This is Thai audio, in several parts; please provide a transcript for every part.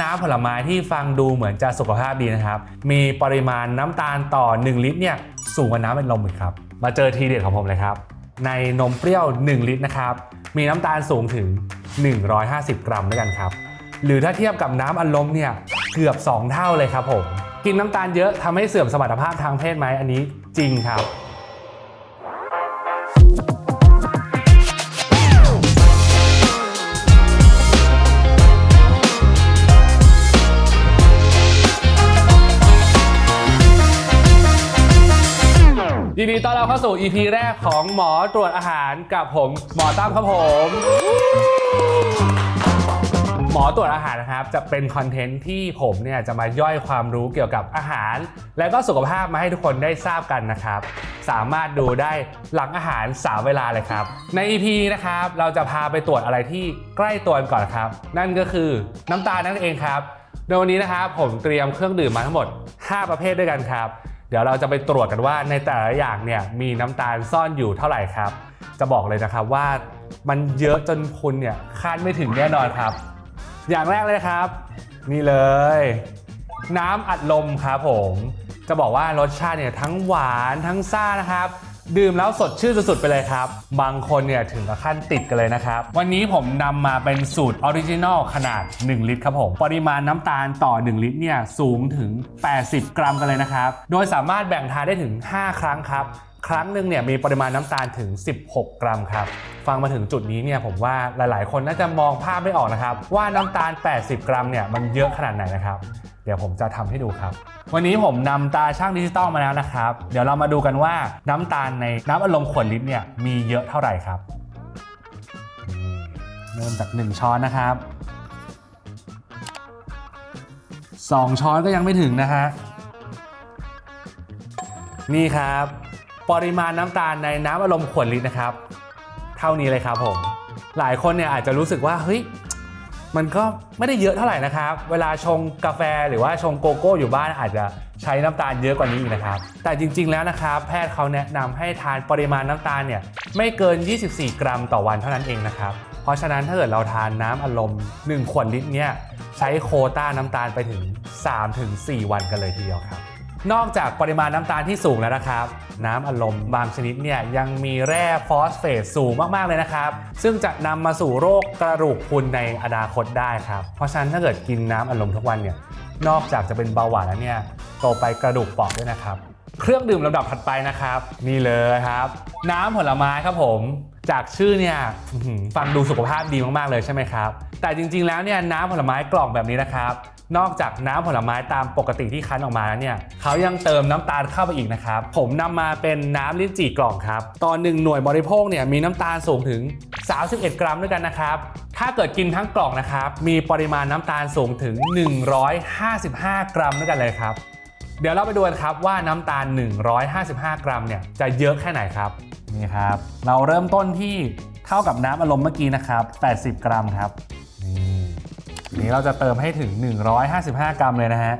น้ำผลไม้ที่ฟังดูเหมือนจะสุขภาพดีนะครับ มีปริมาณน้ำตาลต่อ 1 ลิตรเนี่ยสูงกว่าน้ำเป็นลมอีกครับ มาเจอทีเด็ดของผมเลยครับ ในนมเปรี้ยว 1 ลิตรนะครับ มีน้ำตาลสูงถึง 150 กรัมด้วยกันครับ หรือถ้าเทียบกับน้ำอัดลมเนี่ยเกือบ 2 เท่าเลยครับผม กินน้ำตาลเยอะทำให้เสื่อมสมรรถภาพทางเพศไหมอันนี้จริงครับ ยินดีต้อนรับเข้าสู่ EP แรกของหมอตรวจอาหารกับผมหมอตั้มครับผม หมอตรวจอาหารนะครับจะเป็นคอนเทนต์ที่ผมเนี่ยจะมาย่อยความรู้เกี่ยวกับอาหาร และก็สุขภาพมาให้ทุกคนได้ทราบกันนะครับ สามารถดูได้หลังอาหารสามเวลาเลยครับ ใน EP นะครับเราจะพาไปตรวจอะไรที่ใกล้ตัวกันก่อนครับ นั่นก็คือน้ำตาลนั่นเองครับ ในวันนี้นะครับผมเตรียมเครื่องดื่มมาทั้งหมด 5 ประเภทด้วยกันครับ เดี๋ยวเราจะไปตรวจกันว่าในแต่ละอย่างเนี่ยมีน้ำตาลซ่อนอยู่เท่าไหร่ครับ จะบอกเลยนะครับว่ามันเยอะจนคุณเนี่ยคาดไม่ถึงแน่นอนครับ อย่างแรกเลยครับ นี่เลย น้ำอัดลมครับผม จะบอกว่ารสชาติเนี่ยทั้งหวานทั้งซ่านะครับ ดื่มแล้วสดชื่นสุดๆไปเลยครับ บางคนเนี่ยถึงกับขั้นติดกันเลยนะครับ วันนี้ผมนำมาเป็นสูตรออริจินอลขนาด 1 ลิตรครับผม ปริมาณน้ำตาลต่อ 1 ลิตรเนี่ยสูงถึง 80 กรัมกันเลยนะครับ โดยสามารถแบ่งทานได้ถึง 5 ครั้งครับ ครั้งหนึ่งเนี่ยมีปริมาณน้ำตาลถึง 16 กรัมครับฟังมาถึงจุดนี้เนี่ยผมว่าหลายๆ คนน่าจะมองภาพไม่ออกนะครับ ว่าน้ำตาล 80 กรัมเนี่ยมันเยอะขนาดไหนนะครับ เดี๋ยวผมจะทำให้ดูครับ วันนี้ผมนำตาช่างดิจิตอลมาแล้วนะครับ เดี๋ยวเรามาดูกันว่าน้ำตาลในน้ำอารมณ์ขวดลิตรเนี่ยมีเยอะเท่าไหร่ครับเริ่มจาก 1 ช้อนนะครับ 2 ช้อนก็ยังไม่ถึงนะฮะนี่ครับ ปริมาณน้ำตาลในน้ำอารมณ์ขวดลิตรนะครับ เท่านี้เลยครับผม หลายคนเนี่ยอาจจะรู้สึกว่าเฮ้ย มันก็ไม่ได้เยอะเท่าไหร่นะครับ เวลาชงกาแฟหรือว่าชงโกโก้อยู่บ้านอาจจะใช้น้ำตาลเยอะกว่านี้อีกนะครับ แต่จริงๆแล้วนะครับ แพทย์เขาแนะนำให้ทานปริมาณน้ำตาลเนี่ยไม่เกิน 24 กรัมต่อวันเท่านั้นเองนะครับ เพราะฉะนั้นถ้าเกิดเราทานน้ำอารมณ์1ขวดลิตรเนี่ยใช้โคต้าน้ำตาลไปถึง 3-4 วันกันเลยทีเดียวครับ นอกจากปริมาณน้ำตาลที่สูงแล้วนะครับ น้ำอารมณ์บางชนิดเนี่ยยังมีแร่ฟอสเฟตสูงมาก ๆ เลยนะครับ ซึ่งจะนำมาสู่โรคกระดูกพรุนในอนาคตได้ครับ เพราะฉะนั้นถ้าเกิดกินน้ำอารมณ์ทุกวันเนี่ยนอกจากจะเป็นเบาหวานแล้วเนี่ยโตไปกระดูกเปราะด้วยนะครับ เครื่องดื่มลำดับถัดไปนะครับ นี่เลยครับ น้ำผลไม้ครับผมจากชื่อเนี่ยฟังดูสุขภาพดีมากๆเลยใช่ไหมครับ แต่จริงๆแล้วเนี่ยน้ำผลไม้กล่องแบบนี้นะครับ นอกจากน้ำผลไม้ตามปกติที่คั้นออกมาแล้วเนี่ยเขายังเติมน้ำตาลเข้าไปอีกนะครับ ผมนำมาเป็นน้ำลิ้นจี่กล่องครับ ตอนหนึ่งหน่วยบริโภคเนี่ยมีน้ำตาลสูงถึง 31 กรัมด้วยกันนะครับ ถ้าเกิดกินทั้งกล่องนะครับ มีปริมาณน้ำตาลสูงถึง 155 กรัมด้วยกันเลยครับ เดี๋ยวเราไปดูกันครับว่าน้ำตาล 155 กรัมเนี่ยจะเยอะแค่ไหนครับนี่ครับ เราเริ่มต้นที่เท่ากับน้ำอารมณ์เมื่อกี้นะครับ 80 กรัมครับ นี้เราจะเติมให้ถึง 155 กรัมเลยนะฮะ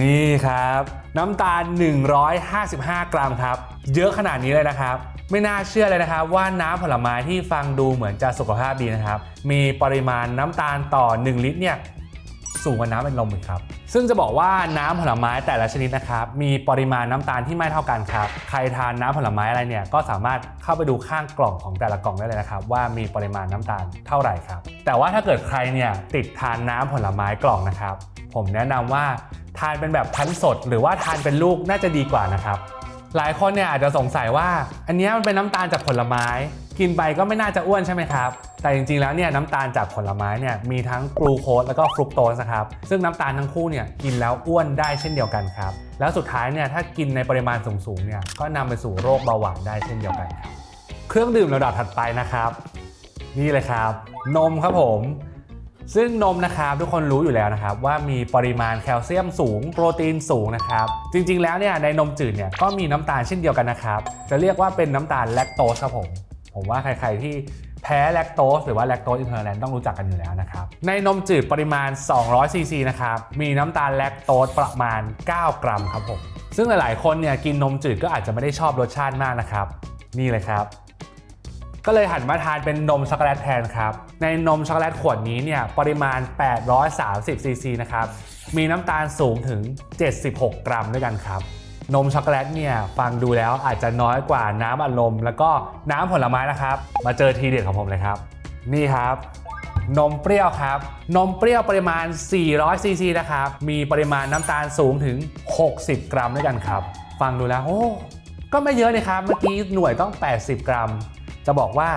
นี่ครับ น้ำตาล 155 กรัมครับ เยอะขนาดนี้เลยนะครับ ไม่น่าเชื่อเลยนะครับ ว่าน้ำผลไม้ที่ฟังดูเหมือนจะสุขภาพดีนะครับ มีปริมาณน้ำตาลต่อ 1 ลิตรเนี่ย สูงกว่าน้ำเป็นลมอีกครับ ซึ่งจะบอกว่าน้ำผลไม้แต่ละชนิดนะครับ มีปริมาณน้ำตาลที่ไม่เท่ากันครับ ใครทานน้ำผลไม้อะไรเนี่ย ก็สามารถเข้าไปดูข้างกล่องของแต่ละกล่องได้เลยนะครับ ว่ามีปริมาณน้ำตาลเท่าไหร่ครับ แต่ว่าถ้าเกิดใครเนี่ยติดทานน้ำผลไม้กล่องนะครับ ผมแนะนำว่าทานเป็นแบบพันสด หรือว่าทานเป็นลูกน่าจะดีกว่านะครับ หลายคนเนี่ยอาจจะสงสัยว่า อันนี้มันเป็นน้ำตาลจากผลไม้ กินไปก็ไม่น่าจะอ้วนใช่ไหมครับ แต่จริงๆแล้วเนี่ยน้ำตาลจากผลไม้เนี่ยมีทั้งกลูโคสแล้วก็ฟรุกโตสครับ ซึ่งน้ำตาลทั้งคู่เนี่ยกินแล้วอ้วนได้เช่นเดียวกันครับ แล้วสุดท้ายเนี่ยถ้ากินในปริมาณสูงๆเนี่ยก็นำไปสู่โรคเบาหวานได้เช่นเดียวกันครับ เครื่องดื่มระดับถัดไปนะครับ นี่เลยครับ นมครับผมซึ่งนมนะครับทุกคนรู้อยู่แล้วนะครับว่ามีปริมาณแคลเซียมสูง โปรตีนสูงนะครับ จริงๆแล้วเนี่ยในนมจืดเนี่ยก็มีน้ำตาลเช่นเดียวกันนะครับ จะเรียกว่าเป็นน้ำตาลแลคโตสครับผม ผมว่าใครๆที่แพ้แลคโตสหรือว่าแลคโตสอินเทอร์แลนต้องรู้จักกันอยู่แล้วนะครับ ในนมจืดปริมาณ 200 ซีซีนะครับ มีน้ำตาลแลคโตสประมาณ 9 กรัมครับผม ซึ่งหลายๆ คนเนี่ยกินนมจืดก็อาจจะไม่ได้ชอบรสชาติมากนะครับ นี่เลยครับ ก็เลยหันมาทานเป็นนมช็อกโกแลตแทนครับ ในนมช็อกโกแลตขวดนี้เนี่ยปริมาณ 830ซีซีนะครับ มีน้ำตาลสูงถึง 76 กรัมด้วยกันครับ นมช็อกโกแลตเนี่ยฟังดูแล้วอาจจะน้อยกว่าน้ำอัดลม แล้วก็น้ำผลไม้นะครับ มาเจอทีเด็ดของผมเลยครับ นี่ครับ นมเปรี้ยวครับ นมเปรี้ยวปริมาณ 400ซีซีนะครับ มีปริมาณน้ำตาลสูงถึง 60 กรัมด้วยกันครับ ฟังดูแล้วโอ้ก็ไม่เยอะเลยครับ เมื่อกี้หน่วยต้อง 80 กรัม จะบอกว่า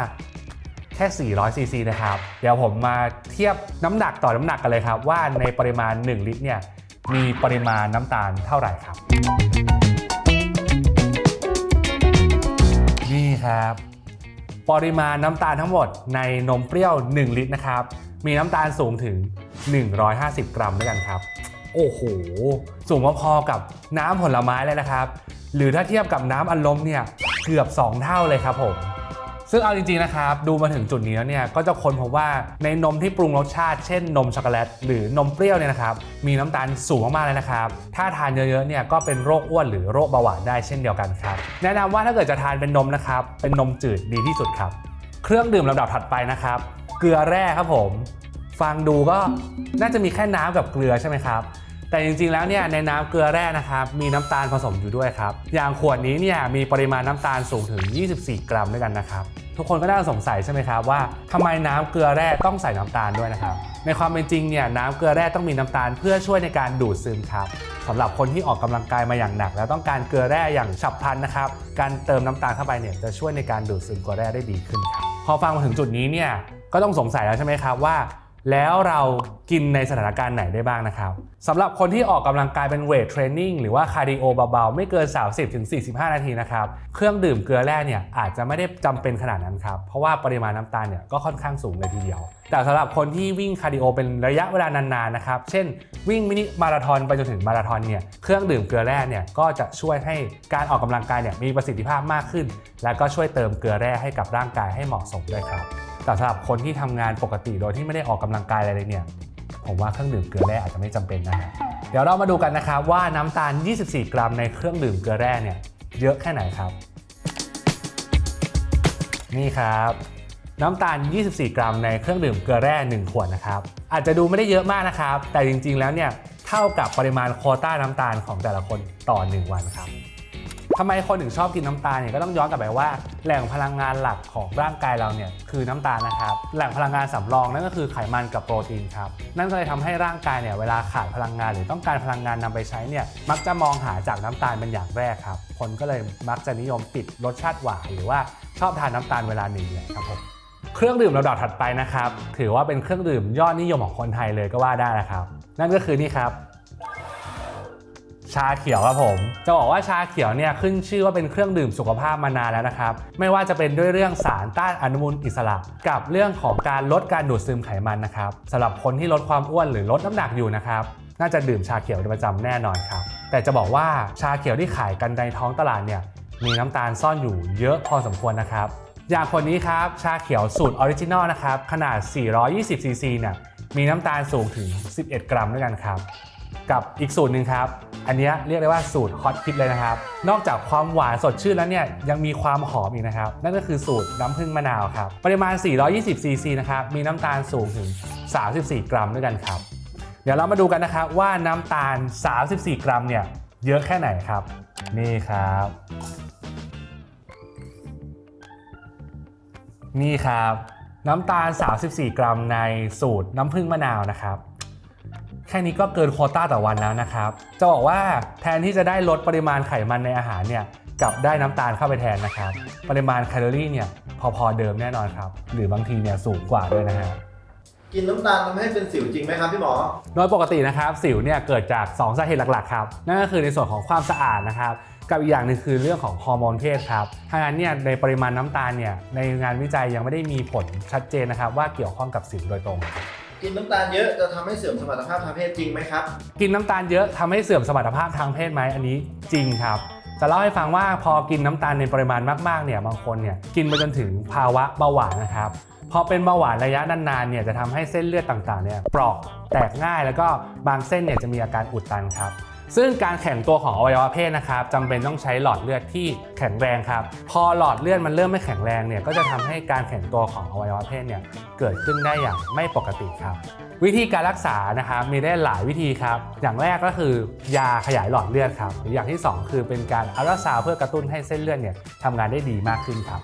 แค่ 400 ซีซีนะครับ เดี๋ยวผมมาเทียบน้ำหนักต่อน้ำหนักกันเลยครับ ว่าในปริมาณ 1 ลิตรเนี่ย มีปริมาณน้ำตาลเท่าไหร่ครับ ครับ ปริมาณน้ำตาลทั้งหมดในนมเปรี้ยว 1 ลิตรนะครับ มีน้ำตาลสูงถึง 150 กรัมด้วยกันครับ โอ้โห สูงพอๆกับน้ำผลไม้เลยนะครับ หรือถ้าเทียบกับน้ำอัดลมเนี่ยเกือบ 2 เท่าเลยครับผม ซึ่งเอาจริงๆนะครับดูมาถึงจุดนี้แล้วเนี่ยก็จะค้นพบว่าในนมที่ปรุงรสชาติเช่นนมช็อกโกแลตหรือนมเปรี้ยวเนี่ยนะครับมีน้ำตาลสูงมากๆเลยนะครับ ถ้าทานเยอะๆเนี่ยก็เป็นโรคอ้วนหรือโรคเบาหวานได้เช่นเดียวกันครับ แนะนำว่าถ้าเกิดจะทานเป็นนมนะครับเป็นนมจืดดีที่สุดครับ เครื่องดื่มลำดับถัดไปนะครับ เกลือแร่ครับผม ฟังดูก็น่าจะมีแค่น้ำกับเกลือใช่ไหมครับ แต่จริงๆแล้วเนี่ยในน้ำเกลือแร่นะครับมีน้ำตาลผสมอยู่ด้วยครับ อย่างขวดนี้เนี่ยมีปริมาณน้ำตาลสูงถึง 24 กรัมด้วยกันนะครับทุกคนก็น่าสงสัยใช่ไหมครับว่าทำไมน้ำเกลือแร่ต้องใส่น้ำตาลด้วยนะครับในความเป็นจริงเนี่ยน้ำเกลือแร่ต้องมีน้ำตาลเพื่อช่วยในการดูดซึมครับสำหรับคนที่ออกกำลังกายมาอย่างหนัก แล้วต้องการเกลือแร่อย่างฉับพลันนะครับการเติมน้ำตาลเข้าไปเนี่ยจะช่วยในการดูดซึมเกลือแร่ได้ดีขึ้นครับพอฟังมาถึงจุดนี้เนี่ยก็ต้องสงสัยแล้วใช่ไหมครับว่า แล้วเรากินในสถานการณ์ไหนได้บ้างนะครับสำหรับคนที่ออกกำลังกายเป็นเวทเทรนนิ่งหรือว่าคาร์ดิโอเบาๆ ไม่เกิน 30-45 นาทีนะครับ เครื่องดื่มเกลือแร่เนี่ยอาจจะไม่ได้จำเป็นขนาดนั้นครับ เพราะว่าปริมาณน้ำตาลเนี่ยก็ค่อนข้างสูงเลยทีเดียว แต่สำหรับคนที่วิ่งคาร์ดิโอเป็นระยะเวลานานๆนะครับ เช่น วิ่งมินิมาราธอนไปจนถึงมาราธอนเนี่ยเครื่องดื่มเกลือแร่เนี่ยก็จะช่วยให้การออกกำลังกายเนี่ยมีประสิทธิภาพมากขึ้น และก็ช่วยเติมเกลือแร่ให้กับร่างกายให้เหมาะสมด้วยครับ แต่สำหรับคนที่ทำงานปกติโดยที่ไม่ได้ออกกำลังกายอะไรเลยเนี่ยผมว่าเครื่องดื่มเกลือแร่อาจจะไม่จำเป็นนะฮะเดี๋ยวเรามาดูกันนะครับว่าน้ำตาล 24 กรัมในเครื่องดื่มเกลือแร่เนี่ยเยอะแค่ไหนครับ นี่ครับ น้ำตาล 24 กรัมในเครื่องดื่มเกลือแร่ 1 ขวดนะครับ อาจจะดูไม่ได้เยอะมากนะครับ แต่จริงๆแล้วเนี่ยเท่ากับปริมาณโคต้าน้ำตาลของแต่ละคนต่อ 1 วันครับ ทำไมคนถึงชอบกินน้ำตาลเนี่ยก็ต้องย้อนกลับไปว่าแหล่งพลังงานหลักของร่างกายเราเนี่ยคือน้ำตาลนะครับ แหล่งพลังงานสำรองนั่นก็คือไขมันกับโปรตีนครับนั่นก็เลยทำให้ร่างกายเนี่ยเวลาขาดพลังงาน หรือต้องการพลังงานนำไปใช้เนี่ยมักจะมองหาจากน้ำตาลเป็นอย่างแรกครับคนก็เลยมักจะนิยมปิดรสชาติหวานหรือว่าชอบทานน้ำตาลเวลาหนึ่งเลยครับผมเครื่องดื่มลำดับถัดไปนะครับถือว่าเป็นเครื่องดื่มยอดนิยมของคนไทยเลยก็ว่าได้นะครับ นั่นก็คือนี่ครับ ชาเขียวครับผม จะบอกว่าชาเขียวเนี่ยขึ้นชื่อว่าเป็นเครื่องดื่มสุขภาพมานานแล้วนะครับ ไม่ว่าจะเป็นด้วยเรื่องสารต้านอนุมูลอิสระ กับเรื่องของการลดการดูดซึมไขมันนะครับสำหรับคนที่ลดความอ้วนหรือลดน้ำหนักอยู่นะครับน่าจะดื่มชาเขียวเป็นประจำแน่นอนครับ แต่จะบอกว่าชาเขียวที่ขายกันในท้องตลาดเนี่ยมีน้ำตาลซ่อนอยู่เยอะพอสมควรนะครับ อย่างคนนี้ครับชาเขียวสูตรออริจินอลนะครับขนาด 420ซีซีเนี่ยมีน้ำตาลสูงถึง 11 กรัมด้วยกันครับ กับอีกสูตรหนึ่งครับ อันนี้เรียกได้ว่าสูตรฮอตฮิตเลยนะครับ นอกจากความหวานสดชื่นแล้วเนี่ยยังมีความหอมอีกนะครับ นั่นก็คือสูตรน้ำผึ้งมะนาวครับ ปริมาณ 420 ซีซีนะครับ มีน้ำตาลสูงถึง 34 กรัมด้วยกันครับ เดี๋ยวเรามาดูกันนะครับว่าน้ำตาล 34 กรัมเนี่ยเยอะแค่ไหนครับ นี่ครับ นี่ครับ น้ำตาล 34 กรัมในสูตรน้ำผึ้งมะนาวนะครับ แค่นี้ก็เกินโควต้าต่อวันแล้วนะครับ จะบอกว่าแทนที่จะได้ลดปริมาณไขมันในอาหารเนี่ยกลับได้น้ำตาลเข้าไปแทนนะครับ ปริมาณแคลอรี่เนี่ยพอๆเดิมแน่นอนครับ หรือบางทีเนี่ยสูงกว่าด้วยนะฮะกินน้ำตาลทำให้เป็นสิวจริงไหมครับพี่หมอ โดยปกตินะครับสิวเนี่ยเกิดจาก 2 สาเหตุหลักๆครับ นั่นก็คือในส่วนของความสะอาดนะครับกับอีกอย่างหนึงคือเรื่องของฮอร์โมนเพศครับทางนั้นเนี่ยในปริมาณน้ำตาลเนี่ยในงานวิจัยยังไม่ได้มีผลชัดเจนนะครับว่าเกี่ยวข้องกับสิวโดยตรง กินน้ำตาลเยอะจะทำให้เสื่อมสมรรถภาพทางเพศจริงไหมครับ กินน้ำตาลเยอะทำให้เสื่อมสมรรถภาพทางเพศไหมอันนี้จริงครับ จะเล่าให้ฟังว่าพอกินน้ำตาลในปริมาณมากๆเนี่ยบางคนเนี่ยกินไปจนถึงภาวะเบาหวานนะครับพอเป็นเบาหวานระยะนานๆเนี่ยจะทำให้เส้นเลือดต่างๆเนี่ยเปราะแตกง่ายแล้วก็บางเส้นเนี่ยจะมีอาการอุดตันครับ ซึ่งการแข็งตัวของอวัยวะเพศนะครับจำเป็นต้องใช้หลอดเลือดที่แข็งแรงครับ พอหลอดเลือดมันเริ่มไม่แข็งแรงเนี่ยก็จะทำให้การแข็งตัวของอวัยวะเพศเนี่ยเกิดขึ้นได้อย่างไม่ปกติครับ วิธีการรักษานะครับมีได้หลายวิธีครับ อย่างแรกก็คือยาขยายหลอดเลือดครับหรืออย่างที่สองคือเป็นการอัลตราซาวเพื่อกระตุ้นให้เส้นเลือดเนี่ยทำงานได้ดีมากขึ้นครับ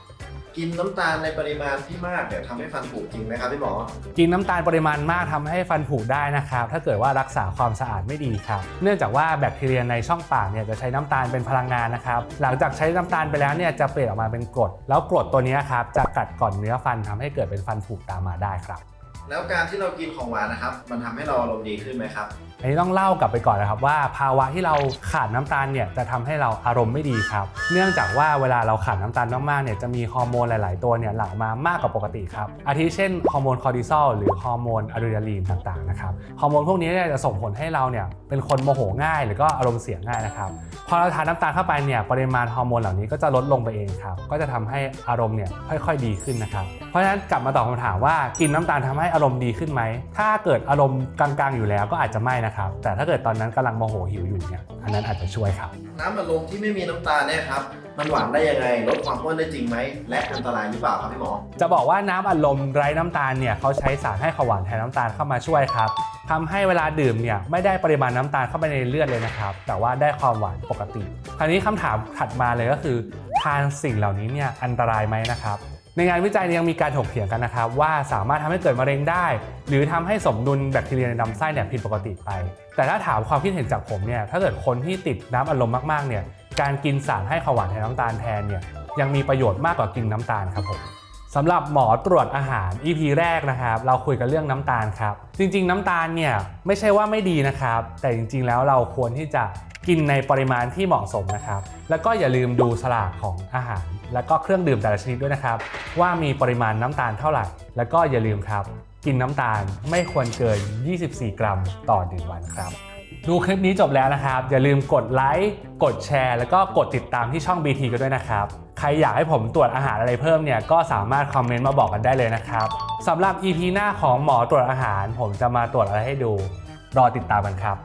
กินน้ำตาลในปริมาณที่มากเนี่ยทำให้ฟันผุจริงไหมครับพี่หมอ กินน้ำตาลปริมาณมากทำให้ฟันผุได้นะครับ ถ้าเกิดว่ารักษาความสะอาดไม่ดีครับ เนื่องจากว่าแบคทีเรียในช่องปากเนี่ยจะใช้น้ำตาลเป็นพลังงานนะครับ หลังจากใช้น้ำตาลไปแล้วเนี่ยจะเปลี่ยนออกมาเป็นกรด แล้วกรดตัวเนี้ยครับจะกัดก่อนเนื้อฟันทำให้เกิดเป็นฟันผุตามมาได้ครับ แล้วการที่เรากินของหวานนะครับ มันทำให้เราอารมณ์ดีขึ้นไหมครับ อันนี้ต้องเล่ากลับไปก่อนนะครับว่าภาวะที่เราขาดน้ำตาลเนี่ยจะทำให้เราอารมณ์ไม่ดีครับ เนื่องจากว่าเวลาเราขาดน้ำตาลมากๆเนี่ยจะมีฮอร์โมนหลาย ๆ ตัวเนี่ยหลั่งมามากกว่าปกติครับ อาทิเช่นฮอร์โมนคอร์ติซอลหรือฮอร์โมนอะดรีนาลีนต่าง ๆ นะครับ ฮอร์โมนพวกนี้เนี่ยจะส่งผลให้เราเนี่ยเป็นคนโมโหง่ายหรือก็อารมณ์เสียง่ายนะครับ พอเราทานน้ำตาลเข้าไปเนี่ยปริมาณฮอร์โมนเหล่านี้ก็จะลดลงไปเองครับ ก็จะทำให้อารมณ์เนี่ยค่อย ๆ ดีขึ้นนะครับ เพราะฉะนั้นกลับมาตอบคำถามว่ากินน้ำตาลทำให้อารมณ์ดีขึ้นไหม ถ้าเกิดอารมณ์กลางๆอยู่แล้วก็อาจจะไม่นะครับ แต่ถ้าเกิดตอนนั้นกำลังโมโหหิวอยู่เนี่ย อันนั้นอาจจะช่วยครับ น้ำอัดลมที่ไม่มีน้ำตาลเนี่ยครับ มันหวานได้ยังไง ลดความอ้วนได้จริงไหม และอันตรายหรือเปล่าครับพี่หมอ จะบอกว่าน้ำอัดลมไร้น้ำตาลเนี่ยเขาใช้สารให้ขาวหวานแทนน้ำตาลเข้ามาช่วยครับทำให้เวลาดื่มเนี่ยไม่ได้ปริมาณน้ำตาลเข้าไปในเลือดเลยนะครับ แต่ว่าได้ความหวานปกติ คราวนี้คำถามถัดมาเลยก็คือทานสิ่งเหล่านี้เนี่ยอันตรายไหมนะครับ ในงานวิจัยนี่ยยังมีการถกเถียงกันนะครับว่าสามารถทำให้เกิดมะเร็งได้ หรือทำให้สมดุลแบคทีเรียในลำไส้เนี่ยผิดปกติไป แต่ถ้าถามความคิดเห็นจากผมเนี่ยถ้าเกิดคนที่ติดน้ำอารมณ์มากๆเนี่ยการกินสารให้ขาวหวานแทนน้ำตาลแทนเนี่ยยังมีประโยชน์มากกว่ากินน้ำตาลครับผม สำหรับหมอตรวจอาหาร EP แรกนะครับ เราคุยกันเรื่องน้ำตาลครับ จริง ๆ น้ำตาลเนี่ยไม่ใช่ว่าไม่ดีนะครับ แต่จริง ๆ แล้วเราควรที่จะกินในปริมาณที่เหมาะสมนะครับ แล้วก็อย่าลืมดูฉลากของอาหาร แล้วก็เครื่องดื่มแต่ละชนิดด้วยนะครับ ว่ามีปริมาณน้ำตาลเท่าไหร่ แล้วก็อย่าลืมครับ กินน้ำตาลไม่ควรเกิน 24 กรัมต่อ1วันครับ ดูคลิปนี้จบแล้วนะครับ อย่าลืมกดไลค์กดแชร์ แล้วก็กดติดตามที่ช่อง BT กันด้วยนะครับ ใครอยากให้ผมตรวจอาหารอะไรเพิ่มเนี่ยก็สามารถคอมเมนต์มาบอกกันได้เลยนะครับสำหรับ EP หน้าของหมอตรวจอาหาร ผมจะมาตรวจอะไรให้ดู รอติดตามกันครับ